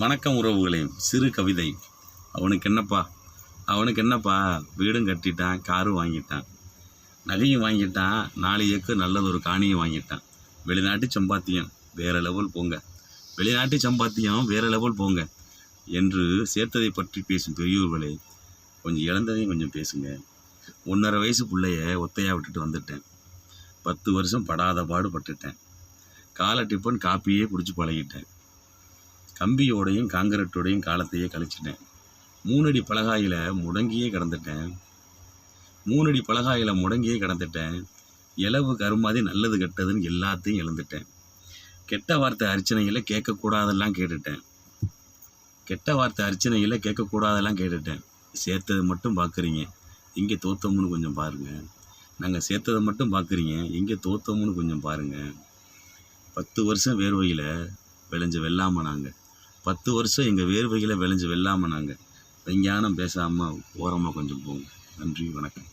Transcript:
வணக்கம் உறவுகளே. சிறு கவிதை. அவனுக்கு என்னப்பா? அவனுக்கு என்னப்பா? வீடும் கட்டிட்டான் காரும் வாங்கிட்டான். நகையும் வாங்கிட்டான் நாலு நல்லது ஒரு காணியும் வாங்கிட்டான். வெளிநாட்டு சம்பாத்தியம் வேற லெவல் போங்க. வெளிநாட்டு சம்பாத்தியம் வேற லெவல் போங்க. என்று சேர்த்ததை பற்றி பேசும் பெரியோர்களே கொஞ்சம் இழந்ததையும் கொஞ்சம் பேசுங்க. ஒன்றரை வயசு பிள்ளைய ஒத்தையாக விட்டுட்டு வந்துட்டேன். பத்து வருஷம் படாத பட்டுட்டேன் காலை டிஃபன் காப்பியே பிடிச்சி பழகிட்டேன். கம்பியோடையும் காங்கிரட்டோடையும் காலத்தையே கழிச்சிட்டேன். மூணடி பலகாயில் முடங்கியே கிடந்துட்டேன். மூணடி பலகாயில் முடங்கியே கிடந்துட்டேன். இலவு கருமாதி நல்லது கெட்டதுன்னு எல்லாத்தையும் இழந்துட்டேன் கெட்ட வார்த்தை அர்ச்சனையில் கேட்கக்கூடாதெல்லாம் கேட்டுட்டேன். கெட்ட வார்த்தை அர்ச்சனையில் கேட்கக்கூடாதெல்லாம் கேட்டுட்டேன். சேர்த்தது மட்டும் பார்க்குறீங்க. எங்கே தோத்தோம்னு கொஞ்சம் பாருங்கள் நாங்கள் சேர்த்ததை மட்டும் பார்க்குறீங்க. எங்கே தோத்தோம்னு கொஞ்சம் பாருங்கள் பத்து வருஷம் வேர்வையில் விளைஞ்ச வெள்ளாமை நாங்கள் பத்து வருஷம் எங்கள் வேர்வைகளை விளைஞ்சு வெல்லாமல் நாங்கள் விஞ்ஞானம் பேசாமல் ஓரமாக கொஞ்சம் போங்க. நன்றி வணக்கம்.